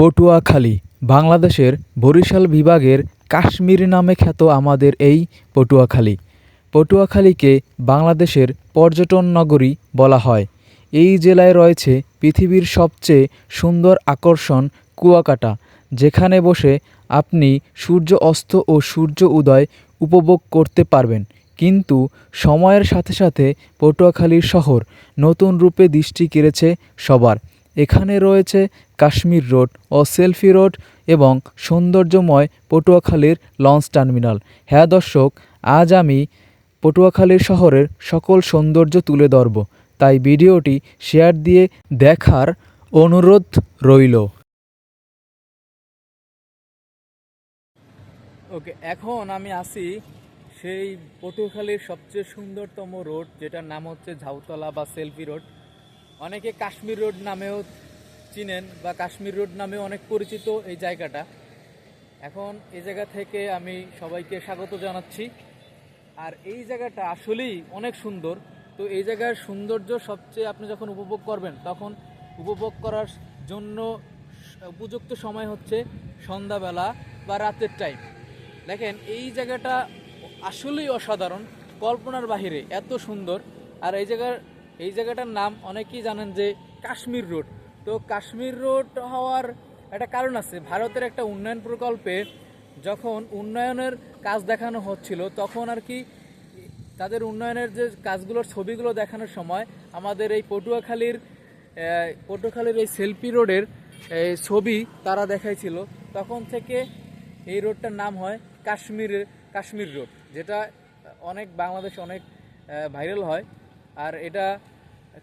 পটুয়াখালী, বাংলাদেশের বরিশাল বিভাগের কাশ্মীর নামে খ্যাত আমাদের এই পটুয়াখালী। পটুয়াখালীকে বাংলাদেশের পর্যটন নগরী বলা হয়। এই জেলায় রয়েছে পৃথিবীর সবচেয়ে সুন্দর আকর্ষণ কুয়াকাটা, যেখানে বসে আপনি সূর্য অস্ত ও সূর্য উদয় উপভোগ করতে পারবেন। কিন্তু সময়ের সাথে সাথে পটুয়াখালীর শহর নতুন রূপে দৃষ্টি কেড়েছে সবার। এখানে রয়েছে কাশ্মীর রোড ও সেলফি রোড এবং সৌন্দর্যময় পটুয়াখালীর লঞ্চ টার্মিনাল। হ্যাঁ দর্শক, আজ আমি পটুয়াখালীর শহরের সকল সৌন্দর্য তুলে ধরব। তাই ভিডিওটি শেয়ার দিয়ে দেখার অনুরোধ রইল। ওকে, এখন আমি আসি সেই পটুয়াখালীর সবচেয়ে সুন্দরতম রোড, যেটার নাম হচ্ছে ঝাউতলা বা সেলফি রোড। অনেকে কাশ্মীর রোড নামেও চিনেন বা কাশ্মীর রোড নামে অনেক পরিচিত এই জায়গাটা। এখন এই জায়গা থেকে আমি সবাইকে স্বাগত জানাচ্ছি। আর এই জায়গাটা আসলেই অনেক সুন্দর। তো এই জায়গার সৌন্দর্য সবচেয়ে আপনি যখন উপভোগ করবেন, তখন উপভোগ করার জন্য উপযুক্ত সময় হচ্ছে সন্ধ্যাবেলা বা রাতের টাইম দেখেন, এই জায়গাটা আসলেই অসাধারণ। কল্পনার বাহিরে এত সুন্দর। আর এই জায়গার, এই জায়গাটার নাম অনেকেই জানেন যে কাশ্মীর রোড। তো কাশ্মীর রোড হওয়ার একটা কারণ আছে। ভারতের একটা উন্নয়ন প্রকল্পে যখন উন্নয়নের কাজ দেখানো হচ্ছিল, তখন আর কি তাদের উন্নয়নের যে কাজগুলোর ছবিগুলো দেখানোর সময় আমাদের এই পটুয়াখালীর পটুয়াখালীর এই সেলফি রোডের ছবি তারা দেখাইছিল। তখন থেকে এই রোডটার নাম হয় কাশ্মীরের কাশ্মীর রোড, যেটা অনেক বাংলাদেশ অনেক ভাইরাল হয়। আর এটা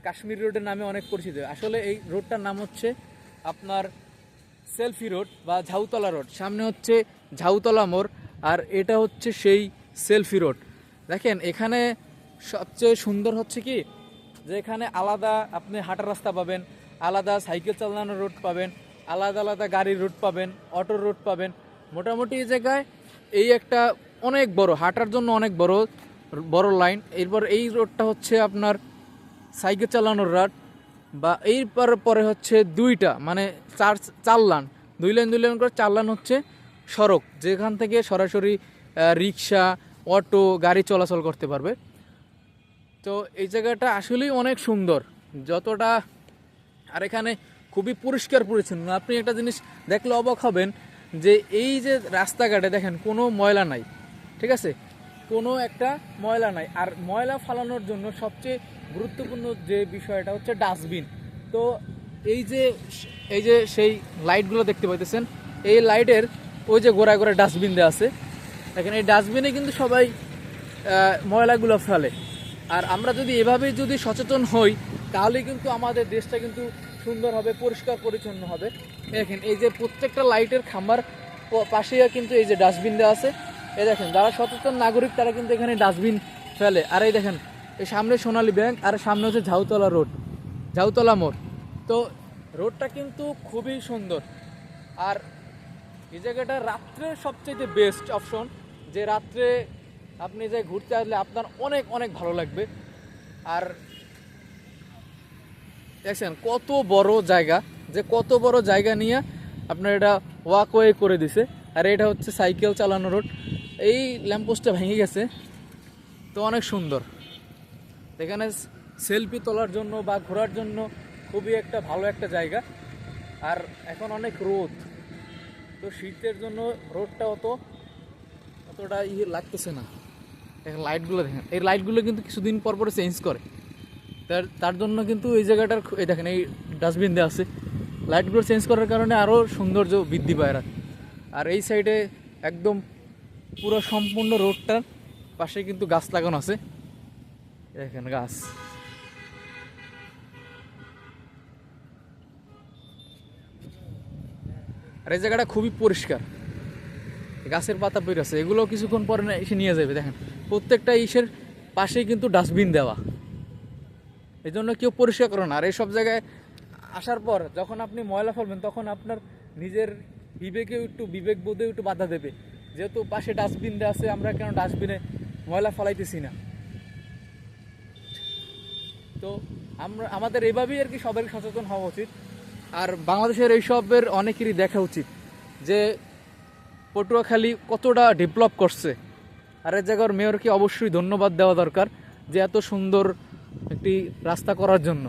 কাশ্মীর রোডের নামে অনেক পরিচিত আসলে এই রোডটার নাম হচ্ছে আপনার সেলফি রোড বা ঝাউতলা রোড। সামনে হচ্ছে ঝাউতলা মোড় আর এটা হচ্ছে সেই সেলফি রোড। দেখেন, এখানে সবচেয়ে সুন্দর হচ্ছে কি? যে এখানে আলাদা আপনি হাঁটার রাস্তা পাবেন, আলাদা সাইকেল চালানোর রোড পাবেন, আলাদা আলাদা গাড়ির রুট পাবেন অটোর রুট পাবেন। মোটামুটি এই জায়গায় এই একটা অনেক বড়, হাঁটার জন্য অনেক বড় বড় লাইন। এরপর এই রোডটা হচ্ছে আপনার সাইকেল চালানোর রাট বা এই পর হচ্ছে দুইটা মানে চার চার লান। দুই লাইন দুই লাইন করে চার লান হচ্ছে সড়ক, যেখান থেকে সরাসরি রিক্সা, অটো, গাড়ি চলাচল করতে পারবে। তো এই জায়গাটা আসলেই অনেক সুন্দর। যতটা, আর এখানে খুবই পরিষ্কার পরিচ্ছন্ন। আপনি একটা জিনিস দেখলে অবাক হবেন যে এই যে রাস্তাঘাটে দেখেন কোনো ময়লা নাই, ঠিক আছে? কোনো একটা ময়লা নাই। আর ময়লা ফালানোর জন্য সবচেয়ে গুরুত্বপূর্ণ যে বিষয়টা হচ্ছে ডাস্টবিন। তো এই যে এই যে সেই লাইটগুলো দেখতে পাইতেছেন, এই লাইটের ওই যে গোড়ায় গোড়ায় ডাস্টবিন দেওয়া আছে। দেখেন, এই ডাস্টবিনে কিন্তু সবাই ময়লাগুলো ফেলে। আর আমরা যদি এভাবেই যদি সচেতন হই, তাহলে কিন্তু আমাদের দেশটা কিন্তু সুন্দর হবে, পরিষ্কার, পরিচ্ছন্ন হবে। দেখেন, এই যে প্রত্যেকটা লাইটের খাম্বার পাশেই কিন্তু এই যে ডাস্টবিন দেওয়া আছে। এই দেখেন, যারা সচেতন নাগরিক, তারা কিন্তু এখানে ডাস্টবিন ফেলে। আর এই দেখেন এই সামনে সোনালী ব্যাংক আর সামনে হচ্ছে ঝাউতলা রোড, ঝাউতলা মোড়। তো রোডটা কিন্তু খুবই সুন্দর। আর এই জায়গাটা রাত্রে সবচেয়ে বেস্ট অপশন যে রাত্রে আপনি যে ঘুরতে আসলে আপনার অনেক অনেক ভালো লাগবে। আর দেখছেন, কত বড় জায়গা, যে কত বড় জায়গা নিয়ে আপনার এটা ওয়াকওয়ে করে দিছে। আর এটা হচ্ছে সাইকেল চালানো রোড। এই ল্যাম্পপোস্টটা ভেঙে গেছে। তো অনেক সুন্দর। এখানে সেলফি তোলার জন্য বা ঘোরার জন্য খুবই একটা ভালো একটা জায়গা। আর এখন অনেক রোদ। তো শীতের জন্য রোদটা অত, অতটা ইয়ে লাগতেছে না। দেখেন লাইটগুলো দেখেন, এই লাইটগুলো কিন্তু কিছুদিন পর পরে চেঞ্জ করে। তার তার জন্য কিন্তু এই জায়গাটার এই দেখেন, এই ডাস্টবিন দেওয়া আছে। লাইটগুলো চেঞ্জ করার কারণে আরও সৌন্দর্য বৃদ্ধি পায় আর এই সাইডে একদম পুরো সম্পূর্ণ রোডটার পাশে কিন্তু গাছ লাগানো আছে। দেখেন গাছ। আর এই জায়গাটা খুবই পরিষ্কার। গাছের পাতা বের আছে। এগুলো কিছুক্ষণ পরে এসে নিয়ে যাবে, দেখেন। প্রত্যেকটা ইসের পাশেই কিন্তু ডাস্টবিন দেওয়া। এই জন্য কেউ পরিষ্কার করে না। আর এইসব জায়গায় আসার পর যখন আপনি ময়লা ফেলবেন, তখন আপনার নিজের বিবেকেও একটু বিবেক বোধেও একটু বাধা দেবে। যেহেতু পাশে ডাস্টবিন দেওয়া আছে, আমরা কেন ডাস্টবিনে ময়লা ফেলাইতেছি না? তো আমরা, আমাদের এভাবেই আর কি সবারই সচেতন হওয়া উচিত। আর বাংলাদেশের এইসবের অনেকেরই দেখা উচিত যে পটুয়াখালী কতটা ডেভেলপ করছে। আর এই জায়গার মেয়রকে অবশ্যই ধন্যবাদ দেওয়া দরকার যে এত সুন্দর একটি রাস্তা করার জন্য।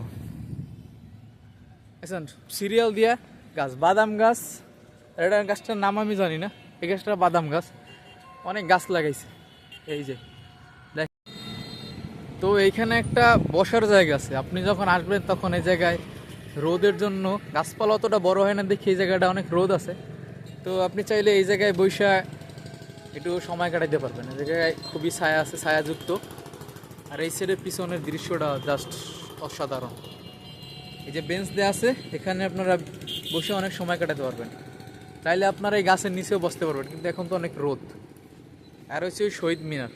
আচ্ছা সিরিয়াল দিয়া গাছ, বাদাম গাছ। এটা গাছটার নাম আমি জানি না, এই গাছটা বাদাম গাছ। অনেক গাছ লাগাইছে, এই যে। তো এইখানে একটা বসার জায়গা আছে। আপনি যখন আসবেন তখন এই জায়গায় রোদের জন্য গাছপালা অতটা বড় হয় না দেখি এই জায়গাটা অনেক রোদ আছে। তো আপনি চাইলে এই জায়গায় বৈশা একটু সময় কাটাইতে পারবেন। এই জায়গায় খুবই ছায়া আছে, ছায়াযুক্ত। আর এই সাইডের পিছনের দৃশ্যটা জাস্ট অসাধারণ। এই যে বেঞ্চ দেওয়া আছে, এখানে আপনারা বসে অনেক সময় কাটাতে পারবেন। চাইলে আপনারা এই গাছের নিচেও বসতে পারবেন, কিন্তু এখন তো অনেক রোদ। আর হচ্ছে শহীদ মিনার।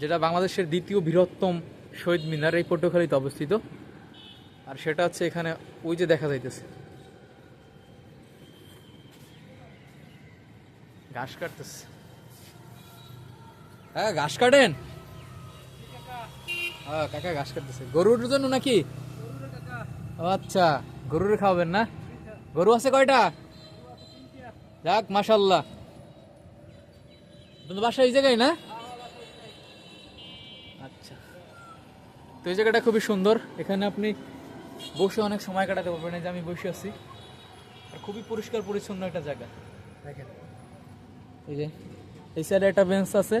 যেটা বাংলাদেশের দ্বিতীয় বৃহত্তম শহীদ মিনার এই পটুয়াখালীতে অবস্থিত। আর সেটা হচ্ছে এখানে ওই যে দেখা যাইতেছে। ঘাস কাটতেছে। হ্যাঁ ঘাস কাটেন? হ্যাঁ কাকা ঘাস কাটতেছে। গরুর জন্য নাকি? আচ্ছা গরুর খাওয়াবেন না? গরু আছে কয়টা? যাক মাশাল্লাহ তোমাদের বাসা এই জায়গায় না আচ্ছা তো এই জায়গাটা খুবই সুন্দর। এখানে আপনি বসে অনেক সময় কাটাতে পারবেন। এই যে আমি বসে আছি। আর খুবই পরিষ্কার পরিচ্ছন্ন একটা জায়গা। দেখেন। এই যে এই সাইডে একটা বেঞ্চ আছে।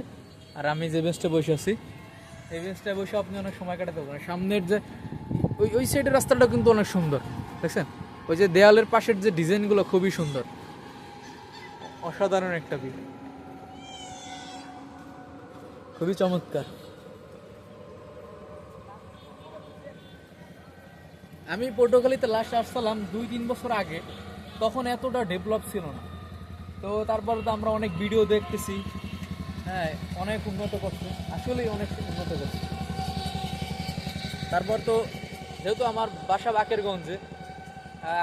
আর আমি যে বেঞ্চটা বসে আছি এই বেঞ্চটায় বসে আপনি অনেক সময় কাটাতে পারবেন। সামনের যে ওই ওই সাইডের রাস্তাটা কিন্তু অনেক সুন্দর। দেখছেন? ওই যে দেয়ালের পাশের যে ডিজাইনগুলো খুবই সুন্দর। অসাধারণ একটা ভিউ খুবই চমৎকার। আমি পটুয়াখালীতে লাস্ট আসছিলাম দুই, তিন বছর আগে। তখন এতটা ডেভেলপ ছিল না। তো তারপরে তো আমরা অনেক ভিডিও দেখতেছি। হ্যাঁ অনেক উন্নত করছে। আসলেই অনেক উন্নত করছে। তারপর তো যেহেতু আমার বাসা বাকেরগঞ্জে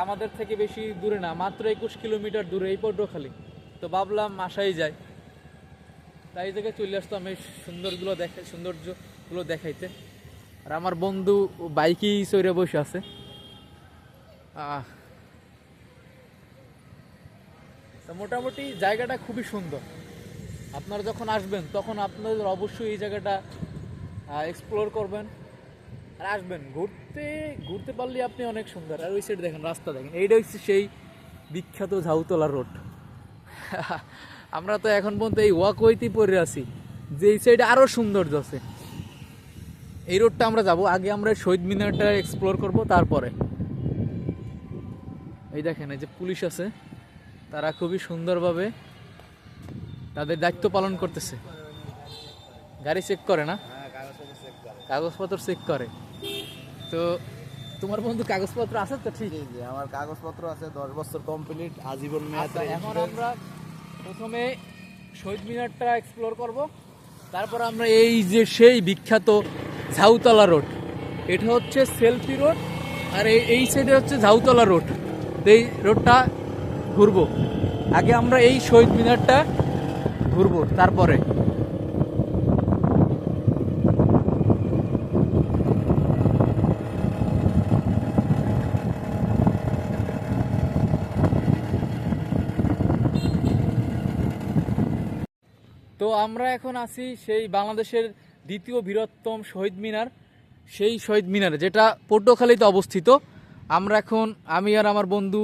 আমাদের থেকে বেশি দূরে না, মাত্র একুশ কিলোমিটার দূরে এই পটুয়াখালী। তো ভাবলাম আসাই যায় তাই থেকে চলে আসতাম এই সুন্দরগুলো দেখে সৌন্দর্যগুলো দেখাইতে। আর আমার বন্ধু বাইকেই চড়ে বসে আছে। মোটামুটি জায়গাটা খুবই সুন্দর। আপনারা যখন আসবেন, তখন আপনাদের অবশ্যই এই জায়গাটা এক্সপ্লোর করবেন। আর আসবেন, ঘুরতে ঘুরতে পারলে আপনি অনেক সুন্দর। আর ওই সাইড দেখেন, রাস্তা দেখেন, এইটা হচ্ছে সেই বিখ্যাত ঝাউতলা রোড আমরা তো এখন পর্যন্ত এই ওয়াকওয়েতেই পড়ে আছি যে এই সাইডে আরও সৌন্দর্য আছে। এই রোডটা আমরা যাব। আগে আমরা শহীদ মিনারটা এক্সপ্লোর করব তারপরে। এই দেখেন এই যে পুলিশ আছে তারা খুবই সুন্দরভাবে তাদের দায়িত্ব পালন করতেছে। গাড়ি চেক করে না? কাগজপত্র চেক করে। তো তোমার বন্ধু কাগজপত্র আছে তো ঠিক? জি জি আমার কাগজপত্র আছে দশ বছর কমপ্লিট আজীবন আচ্ছা মেয়াদে এখন আমরা প্রথমে শহীদ মিনারটা এক্সপ্লোর করব। তারপর আমরা এই যে সেই বিখ্যাত ঝাউতলা রোড। এটা হচ্ছে সেলফি রোড আর এই এই সাইডে হচ্ছে ঝাউতলা রোড। এই রোডটা ঘুরবো। আগে আমরা এই শহীদ মিনারটা ঘুরবো তারপরে। তো আমরা এখন আছি সেই বাংলাদেশের দ্বিতীয় বৃহত্তম শহীদ মিনার, সেই শহীদ মিনার, যেটা পটুয়াখালীতে অবস্থিত। আমরা এখন, আমি আর আমার বন্ধু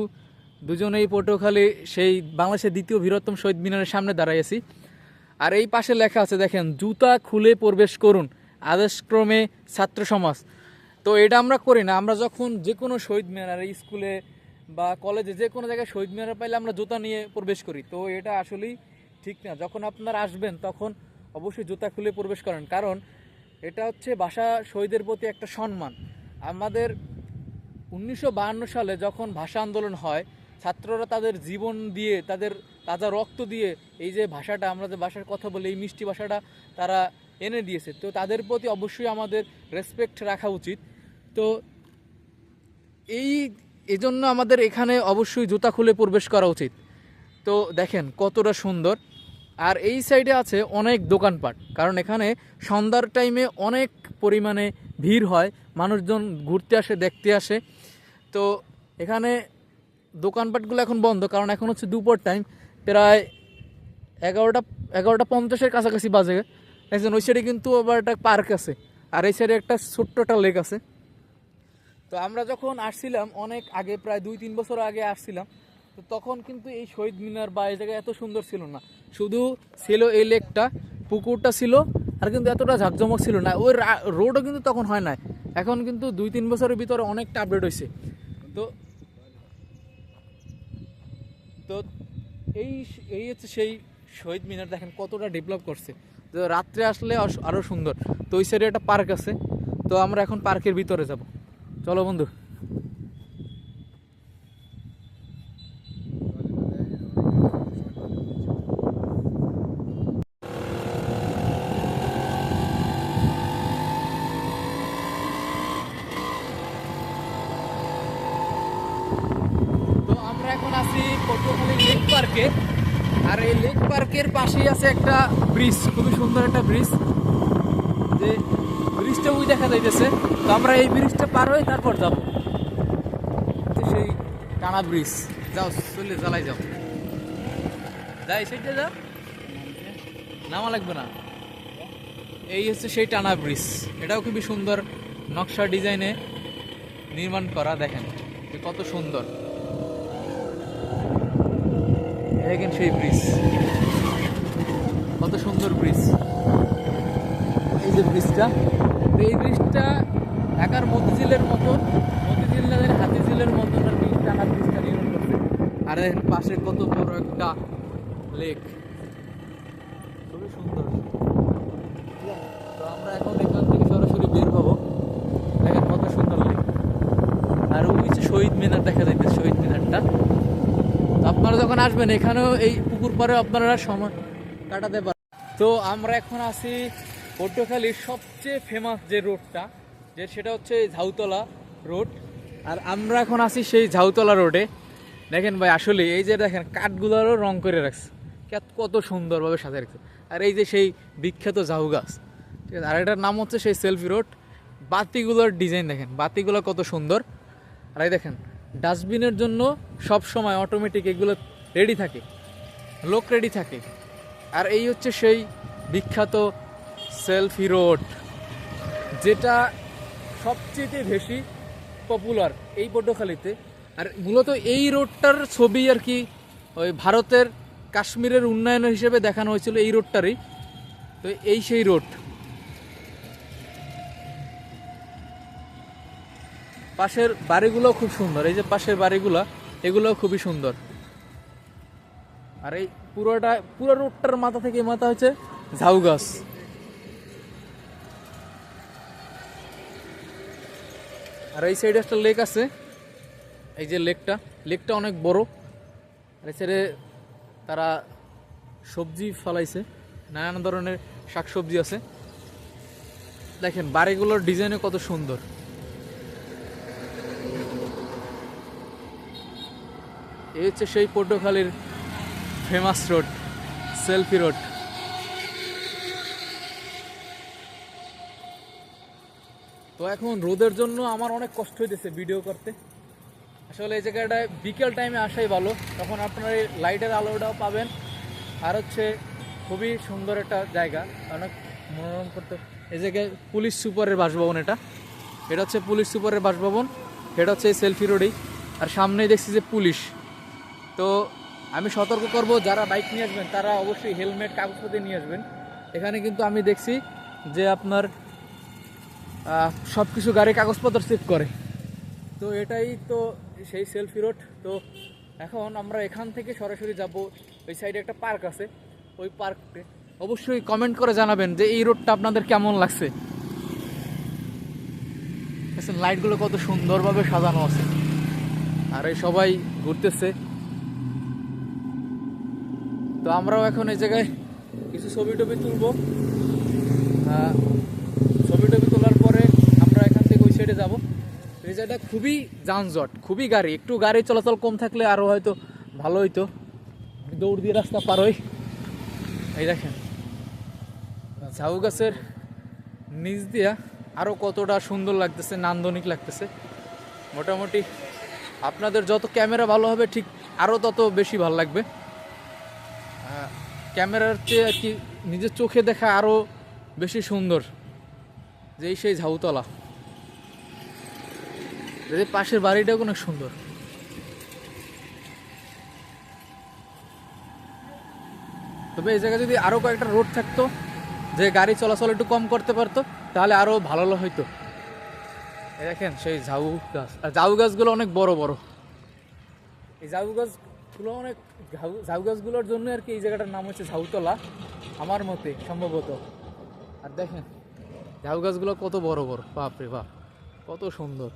দুজনেই পটুয়াখালী, সেই বাংলাদেশের দ্বিতীয় বৃহত্তম শহীদ মিনারের সামনে দাঁড়াই আছি। আর এই পাশে লেখা আছে, দেখেন, জুতা খুলে প্রবেশ করুন, আদেশক্রমে ছাত্র সমাজ। তো এটা আমরা করি না, আমরা যখন যে কোনো শহীদ মিনার, স্কুলে বা কলেজে যে কোনো জায়গায় শহীদ মিনার পাইলে আমরা জুতা নিয়ে প্রবেশ করি। তো এটা আসলেই ঠিক না, যখন আপনারা আসবেন, তখন অবশ্যই জুতা খুলে প্রবেশ করেন। কারণ এটা হচ্ছে ভাষা শহীদের প্রতি একটা সম্মান। আমাদের উনিশশো সালে যখন ভাষা আন্দোলন হয়, ছাত্ররা তাদের জীবন দিয়ে, তাদের তাজা রক্ত দিয়ে এই যে ভাষাটা, আমরা যে ভাষার কথা বলি, এই মিষ্টি ভাষাটা তারা এনে দিয়েছে। তো তাদের প্রতি অবশ্যই আমাদের রেসপেক্ট রাখা উচিত। তো এই, এজন্য আমাদের এখানে অবশ্যই জুতা খুলে প্রবেশ করা উচিত। তো দেখেন কতটা সুন্দর। আর এই সাইডে আছে অনেক দোকানপাট। কারণ এখানে সন্ধ্যার টাইমে অনেক পরিমাণে ভিড় হয়, মানুষজন ঘুরতে আসে, দেখতে আসে। তো এখানে দোকানপাটগুলো এখন বন্ধ, কারণ এখন হচ্ছে দুপুর টাইম। প্রায় এগারোটা এগারোটা পঞ্চাশের কাছাকাছি বাজে। দেখছেন ওই সাইডে কিন্তু আবার একটা পার্ক আছে, আর এই সাইডে একটা ছোট্ট একটা লেক আছে। তো আমরা যখন আসছিলাম, অনেক আগে, প্রায় দুই, তিন বছর আগে আসছিলাম তো তখন কিন্তু এই শহীদ মিনার বা এই জায়গা এত সুন্দর ছিল না। শুধু ছিল এই লেকটা, পুকুরটা ছিল, আর কিন্তু এতটা ঝাঁকজমক ছিল না। ওই রোডও কিন্তু তখন হয় না এখন কিন্তু দুই তিন বছরের ভিতরে অনেকটা আপডেট হয়েছে তো তো এই এই হচ্ছে সেই শহীদ মিনার, দেখেন কতটা ডেভেলপ করছে। তো রাত্রে আসলে আস- আরও সুন্দর। তো ওই সাইডে একটা পার্ক আছে। তো আমরা এখন পার্কের ভিতরে যাব। চলো বন্ধু তো আমরা এখন আছি পটুয়াখালী লেক পার্কে আর এই লেক পার্কের পাশেই আছে একটা ব্রিজ, খুবই সুন্দর একটা ব্রিজ। যে ব্রিজটা ওই দেখা যাইতেছে। তো আমরা এই ব্রিজটা পার হয়ে তারপর যাব। সেই টানা ব্রিজ। যাও, চলে জ্বালাই যাও যাই, সেটা যাও নামা লাগবে না। এই হচ্ছে সেই টানা ব্রিজ। এটাও খুবই সুন্দর নকশা ডিজাইনে নির্মাণ করা, দেখেন। কত সুন্দর। দেখেন সেই ব্রিজ। কত সুন্দর ব্রিজ। এই যে ব্রিজটা, এই ব্রিজটা ঢাকার মতিঝিলের মতন মতিঝিল না হাতিঝিলের মতন আর ব্রিজ টানা ব্রিজটা নির্মাণ করছে। আর দেখেন পাশে কত বড় একটা লেক খুবই সুন্দর। আমরা এখন সরাসরি সুন্দর আর ওই যে শহীদ মিনার দেখা যাইতে শহীদ মিনারটা। আপনারা যখন আসবেন, এখানেও এই পুকুর পাড়ে আপনারা সময় কাটাতে পারেন তো আমরা এখন আছি পটুয়াখালীর সবচেয়ে ফেমাস যে রোডটা যে সেটা হচ্ছে ঝাউতলা রোড আর আমরা এখন আছি সেই ঝাউতলা রোডে দেখেন ভাই, আসলে এই যে দেখেন, কাঠগুলোরও রং করে রাখছে। কত সুন্দরভাবে সাজিয়ে রাখছে। আর এই যে সেই বিখ্যাত ঝাউ গাছ, ঠিক আছে? আর এটার নাম হচ্ছে সেই সেলফি রোড বাতিগুলোর ডিজাইন দেখেন, বাতিগুলো কত সুন্দর। আর এই দেখেন ডাস্টবিনের জন্য সব সময় অটোমেটিক এগুলো রেডি থাকে। লোক রেডি থাকে। আর এই হচ্ছে সেই বিখ্যাত সেলফি রোড, যেটা সবচেয়ে বেশি পপুলার এই পটুয়াখালীতে। আর মূলত এই রোডটার ছবি আর কি ওই ভারতের কাশ্মীরের উন্নয়ন হিসেবে দেখানো হয়েছিল এই রোডটারই। তো এই সেই রোড। পাশের বাড়িগুলো খুব সুন্দর, এই যে পাশের বাড়িগুলো এগুলো খুবই সুন্দর। আর এই পুরোটা, পুরো রোডটার মাথা থেকে মাথা হচ্ছে ঝাউ গাছ। আর এই সাইডে একটা লেক আছে। এই যে লেকটা লেকটা অনেক বড়। আর এই সাইডে তারা সবজি ফলাইছে। নানান ধরনের শাকসবজি আছে। দেখেন, বাড়িগুলোর ডিজাইনে কত সুন্দর। এই হচ্ছে সেই পটুয়াখালীর ফেমাস রোড, সেলফি রোড। তো এখন রোদের জন্য আমার অনেক কষ্ট হইতেছে ভিডিও করতে। আসলে এই জায়গাটায় বিকেল টাইমে আসাই ভালো। তখন আপনার এই লাইটের আলোটাও পাবেন। আর হচ্ছে খুবই সুন্দর একটা জায়গা। অনেক মনোরম করতে এই জায়গায় পুলিশ সুপারের বাসভবন এটা। এটা হচ্ছে পুলিশ সুপারের বাসভবন। এটা হচ্ছে সেলফি রোডেই আর সামনেই দেখছি যে পুলিশ। তো আমি সতর্ক করব, যারা বাইক নিয়ে আসবেন, তারা অবশ্যই হেলমেট, কাগজপত্র নিয়ে আসবেন। এখানে কিন্তু আমি দেখছি যে আপনার সব কিছু গাড়ি কাগজপত্র চেক করে। তো এটাই তো সেই সেলফি রোড তো এখন আমরা এখান থেকে সরাসরি যাব, ওই সাইডে একটা পার্ক আছে, ওই পার্কে অবশ্যই কমেন্ট করে জানাবেন যে এই রোডটা আপনাদের কেমন লাগছে। লাইটগুলো কত সুন্দরভাবে সাজানো আছে। আর এই সবাই ঘুরতেছে। তো আমরাও এখন এই জায়গায় কিছু ছবি টবি তুলবো। ছবি টবি তোলার পরে আমরা এখান থেকে ওই সাইডে যাব। এই জায়গাটা খুবই যানজট, খুবই গাড়ি। একটু গাড়ি চলাচল কম থাকলে আরও হয়তো ভালো হইতো। দৌড় দিয়ে রাস্তা পার হই। এই দেখেন, ঝাউ গাছের নিচ দিয়া আরও কতটা সুন্দর লাগতেছে, নান্দনিক লাগতেছে। মোটামুটি আপনাদের যত ক্যামেরা ভালো হবে, ঠিক আরও তত বেশি ভালো লাগবে। ক্যামেরার চেয়ে আর কি নিজের চোখে দেখা আরও বেশি সুন্দর। যেই সেই ঝাউতলা। যদি পাশের বাড়িটাও অনেক সুন্দর। তবে এই জায়গায় যদি আরও কয়েকটা রোড থাকতো, যে গাড়ি চলাচল একটু কম করতে পারতো, তাহলে আরও ভালো হইতো। এই দেখেন সেই ঝাউ গাছ। আর ঝাউ গাছগুলো অনেক বড় বড়। এই ঝাউ গাছগুলো অনেক ঝাউ- গাছগুলোর জন্য আর কি এই জায়গাটার নাম হচ্ছে ঝাউতলা, আমার মতে, সম্ভবত। আর দেখেন ঝাউ গাছগুলো কত বড় বড় বাপ রে বাপ, কত সুন্দর।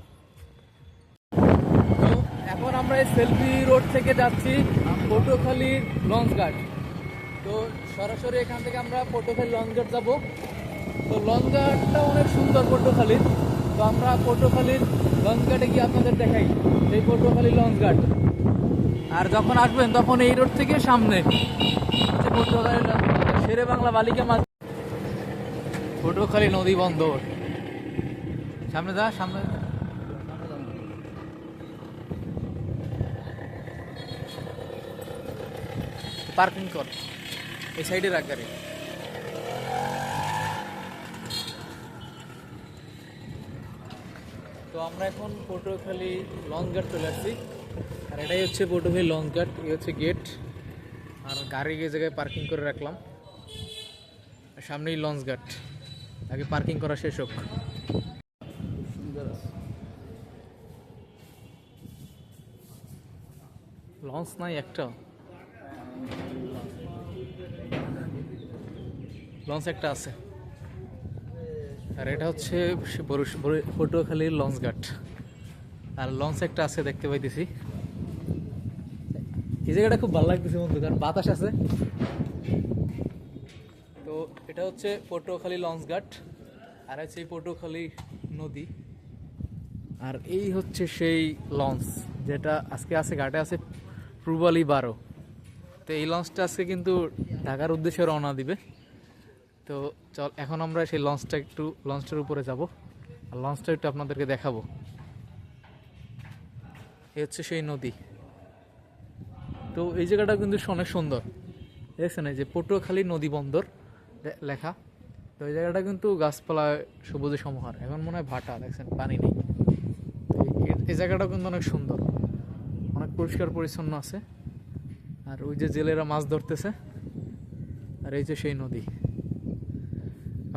তো এখন আমরা এই সেলফি রোড থেকে যাচ্ছি, পটুয়াখালীর লঞ্চ ঘাট তো সরাসরি এখান থেকে আমরা পটুয়াখালী লঞ্চ ঘাট যাব। তো লঞ্চ ঘাটটা অনেক সুন্দর পটুয়াখালীর। তো আমরা পটুয়াখালীর লঞ্চ ঘাটে গিয়ে আপনাদের দেখাই, সেই পটুয়াখালীর লঞ্চ ঘাট আর যখন আসবেন তখন এই রোড থেকে সামনে। শেরে বাংলা বালিকা মাছ। পটুয়াখালী নদী বন্দর। সামনে যা, সামনে পার্কিং কর। এই সাইডে রাখ গাড়ি। তো আমরা এখন পটুয়াখালী ঘাট চলে আসছি। আর এটাই হচ্ছে পটুয়াখালী লঞ্চ ঘাট এই হচ্ছে গেট আর গাড়ি এই জায়গায় পার্কিং করে রাখলাম। সামনেই লঞ্চ ঘাট আগে পার্কিং করা শেষ হোক। লঞ্চ নাই একটা? লঞ্চ একটা আছে। আর এটা হচ্ছে পটুয়াখালীর লঞ্চ ঘাট আর লঞ্চ একটা আছে দেখতে পাইতেছি। এই জায়গাটা খুব ভালো লাগতেছে বন্ধু, কারণ বাতাস আছে। তো এটা হচ্ছে পটুয়াখালী লঞ্চ ঘাট, আর হচ্ছে এই পটুয়াখালী নদী। আর এই হচ্ছে সেই লঞ্চ, যেটা আজকে আছে ঘাটে আছে পূর্বালি বারো। তো এই লঞ্চটা আজকে কিন্তু ঢাকার উদ্দেশ্যে রওনা দিবে। তো চল, এখন আমরা সেই লঞ্চটা একটু, লঞ্চটার উপরে যাব। আর লঞ্চটা একটু আপনাদেরকে দেখাবো। এই হচ্ছে সেই নদী। তো এই জায়গাটা কিন্তু অনেক সুন্দর। দেখছেন এই যে পটুয়াখালী নদী বন্দর লেখা। তো এই জায়গাটা কিন্তু গাছপালা সবুজে সমাহার, এখন মনে হয় ভাটা, দেখছেন, পানি নেই। এই জায়গাটা কিন্তু অনেক সুন্দর। অনেক পরিষ্কার পরিচ্ছন্ন আছে। আর ওই যে জেলেরা মাছ ধরতেছে, আর এই যে সেই নদী।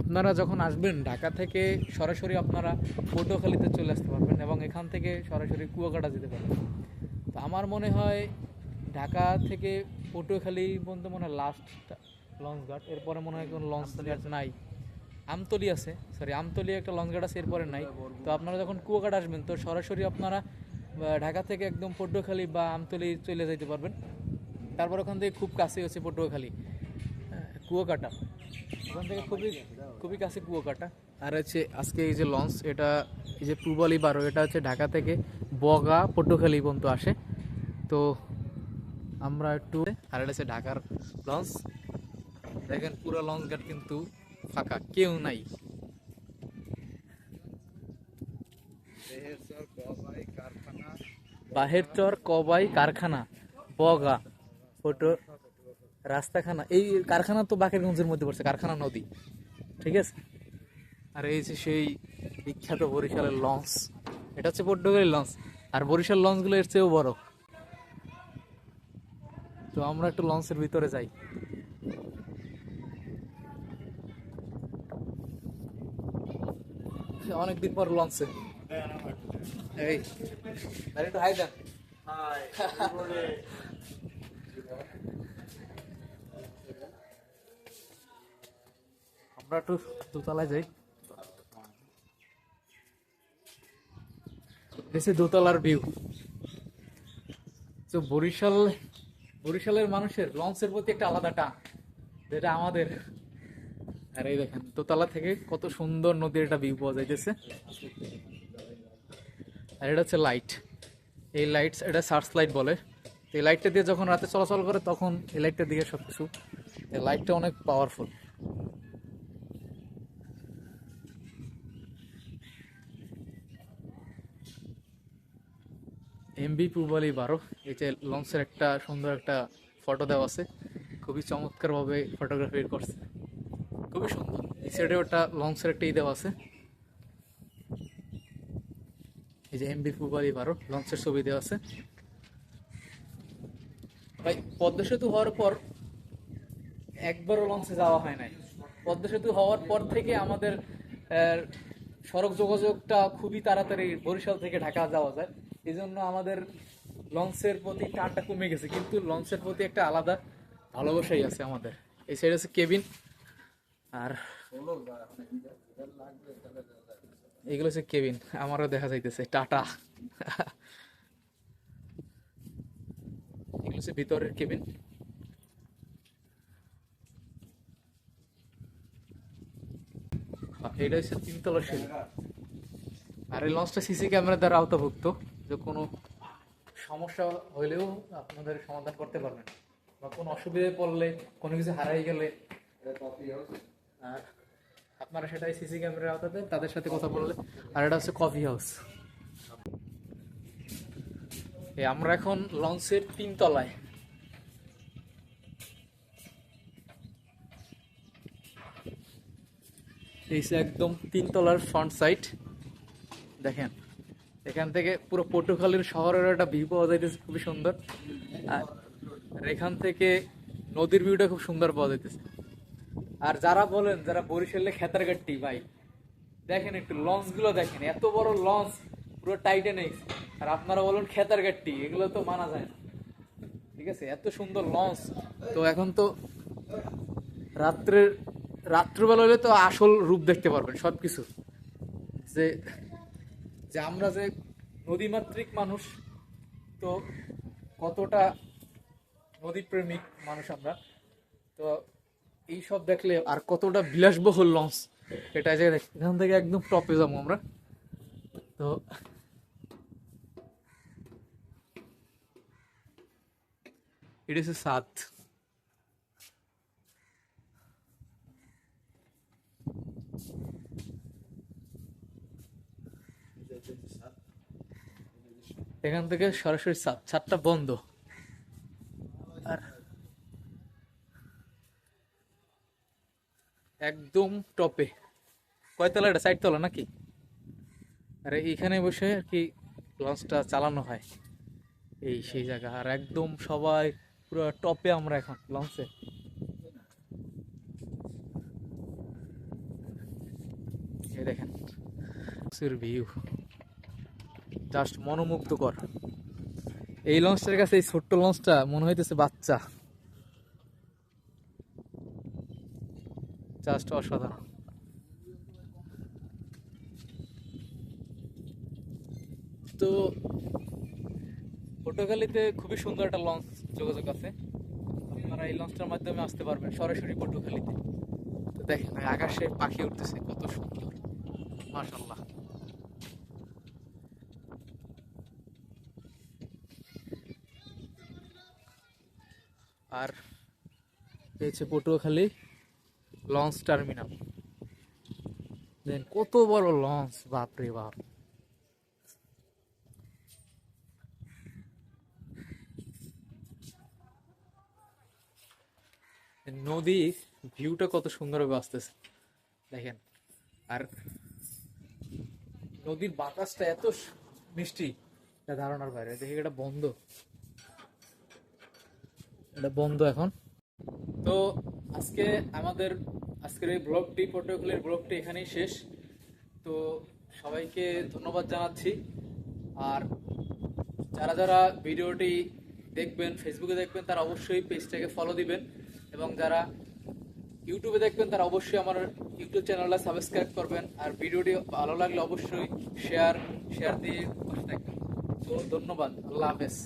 আপনারা যখন আসবেন ঢাকা থেকে, সরাসরি আপনারা পটুয়াখালীতে চলে আসতে পারবেন এবং এখান থেকে সরাসরি কুয়াকাটা যেতে পারবেন। তো আমার মনে হয় ঢাকা থেকে পটুয়াখালী পর্যন্ত মনে হয় লাস্ট লঞ্চ ঘাট। এরপরে মনে হয় কোনো লঞ্চ ঘাট নাই। আমতলি আছে সরি আমতলি একটা লঞ্চ ঘাট আছে এরপরে নাই। তো আপনারা যখন কুয়াকাট আসবেন তো সরাসরি আপনারা ঢাকা থেকে একদম পটুয়াখালী বা আমতলি চলে যেতে পারবেন। তারপর ওখান থেকে খুব কাছে হচ্ছে পটুয়াখালী কুয়াকাটা। ওখান থেকে খুবই খুবই কাছে কুয়াকাটা। আর হচ্ছে আজকে এই যে লঞ্চ এটা এই যে পূর্বালি বারো এটা হচ্ছে ঢাকা থেকে বগা পটুয়াখালী পর্যন্ত আসে। তো আমরা একটু আর এটা হচ্ছে ঢাকার লঞ্চ। দেখেন পুরো লঞ্চ ঘাট কিন্তু ফাঁকা কেউ নাই। দেহের কবাই কারখানা বাহের চর কবাই কারখানা বগা ফটো রাস্তাখানা এই কারখানা তো বাকেরগঞ্জের মধ্যে পড়ছে কারখানা নদী ঠিক আছে? আর এই যে সেই বিখ্যাত বরিশালের লঞ্চ এটা হচ্ছে পট্টগ্রামের লঞ্চ আর বরিশাল লঞ্চগুলো এর চেয়েও বড়। তো আমরা একটু লঞ্চের ভিতরে যাই। অনেকদিন পর লঞ্চে এই আরে একটু হাই দেন। আমরা একটু দোতলায় যাই। এসে দোতলার ভিউ তো বরিশাল বরিশালের মানুষের লঞ্চের প্রতি একটা আলাদা টান, যেটা আমাদের। আর এই দেখেন, দোতলা থেকে কত সুন্দর নদীর একটা ভিউ পাওয়া যাইতেছে। আর এটা হচ্ছে লাইট এই লাইটস এটা সার্চ লাইট বলে। এই লাইটটা দিয়ে যখন রাতে চলাচল করে, তখন এই লাইটটা দিকে সব কিছু এই লাইটটা অনেক পাওয়ারফুল এমবি পূর্বালি বারো যে লঞ্চের একটা সুন্দর একটা ফটো দেওয়া আছে, খুবই চমৎকারভাবে ফটোগ্রাফি করছে। খুবই সুন্দর। এই সাইডে একটা লঞ্চের একটা ই দেওয়া আছে। এই যে এমবি পূর্বালি বারো লঞ্চের ছবি দেওয়া আছে। ভাই, পদ্মা সেতু হওয়ার পর একবারও লঞ্চে যাওয়া হয় নাই। পদ্মা সেতু হওয়ার পর থেকে আমাদের সড়ক যোগাযোগটা খুবই তাড়াতাড়ি বরিশাল থেকে ঢাকা যাওয়া যায়। এই জন্য আমাদের লঞ্চের প্রতি টানটা কমে গেছে, কিন্তু লঞ্চের প্রতি একটা আলাদা ভালোবাসাই আছে আমাদের। এই সাইড আছে কেবিন, আর এগুলো হচ্ছে কেবিন, আমারও দেখা যাইতেছে, টাটা। এগুলো হচ্ছে ভিতরের কেবিন। এটা হচ্ছে তিনতলা সিঁড়ি। আর এই লঞ্চটা সিসি ক্যামেরা দ্বারা আওতাভুক্ত। যে কোনো সমস্যা হইলেও আপনাদের সমাধান করতে পারবেন। বা কোনো অসুবিধায় পড়লে, কোনো কিছু হারাই গেলে আপনারা সেটাই সিসি ক্যামেরার আওতাতে তাদের সাথে কথা বললে। আর এটা হচ্ছে কফি হাউস আমরা এখন লঞ্চের তিন তলায়। এই একদম তিন তলার ফ্রন্ট সাইড দেখেন। এখান থেকে পুরো পটুখালীর শহরের একটা ভিউ পাওয়া যাইতেছে, খুবই সুন্দর। আর এখান থেকে নদীর ভিউটা খুব সুন্দর পাওয়া যাইতেছে। আর যারা বলেন, যারা বরিশালে খেতারগাট্টি, ভাই, দেখেন একটু লঞ্চগুলো দেখেন, এত বড় লঞ্চ পুরো টাইটানিক্স আর আপনারা বলেন খেতারগাট্টি, এগুলো তো মানা যায় না। ঠিক আছে, এত সুন্দর লঞ্চ তো এখন তো রাত্রের, রাত্রবেলা হলে তো আসল রূপ দেখতে পারবেন সবকিছু। যে যে আমরা যে নদীমাতৃক মানুষ, তো কতটা নদীপ্রেমিক মানুষ আমরা? তো এই সব দেখলে আর কতটা বিলাসবহুল লঞ্চ, এটা যে এখান থেকে একদম টপে যাব আমরা। তো এটা হচ্ছে সাত। এখান থেকে সরাসরি ছাদ ছাদটা বন্ধ। আর একদম টপে। কয়তলা এটা? সাইড তলা নাকি? আর এইখানে বসে আর কি লঞ্চটা চালানো হয়। এই সেই জায়গা। আর একদম সবাই পুরো টপে আমরা এখন লঞ্চে। দেখেন। ভিউ। জাস্ট মনোমুগ্ধকর। এই লঞ্চটার কাছে এই ছোট্ট লঞ্চটা মনে হইতেছে বাচ্চা। জাস্ট অসাধারণ। তো পটুয়াখালীতে খুবই সুন্দর একটা লঞ্চ যোগাযোগ আছে। আপনারা এই লঞ্চটার মাধ্যমে আসতে পারবেন সরাসরি পটুয়াখালীতে তো দেখেন আকাশে পাখি উঠতেছে, কত সুন্দর। মাশাল্লাহ আর পেয়েছে পটুয়াখালী লঞ্চ টার্মিনাল। দেন কত বড় লঞ্চ, বাপরে বাপ। নদী ভিউটা কত সুন্দরভাবে আসতেছে। দেখেন, আর নদীর বাতাসটা এত মিষ্টি ধারণার বাইরে। দেখি এটা বন্ধ। এটা বন্ধ এখন। তো আজকে আমাদের আজকের এই ব্লগটি পটুয়াখালীর ব্লগটি এখানেই শেষ। তো সবাইকে ধন্যবাদ জানাচ্ছি। আর যারা যারা ভিডিওটি দেখবেন ফেসবুকে দেখবেন, তারা অবশ্যই পেজটাকে ফলো দিবেন। এবং যারা ইউটিউবে দেখবেন, তারা অবশ্যই আমার ইউটিউব চ্যানেলটা সাবস্ক্রাইব করবেন। আর ভিডিওটি ভালো লাগলে অবশ্যই শেয়ার শেয়ার দিয়ে পাশে থাকবেন। তো ধন্যবাদ। আল্লাহ হাফেজ।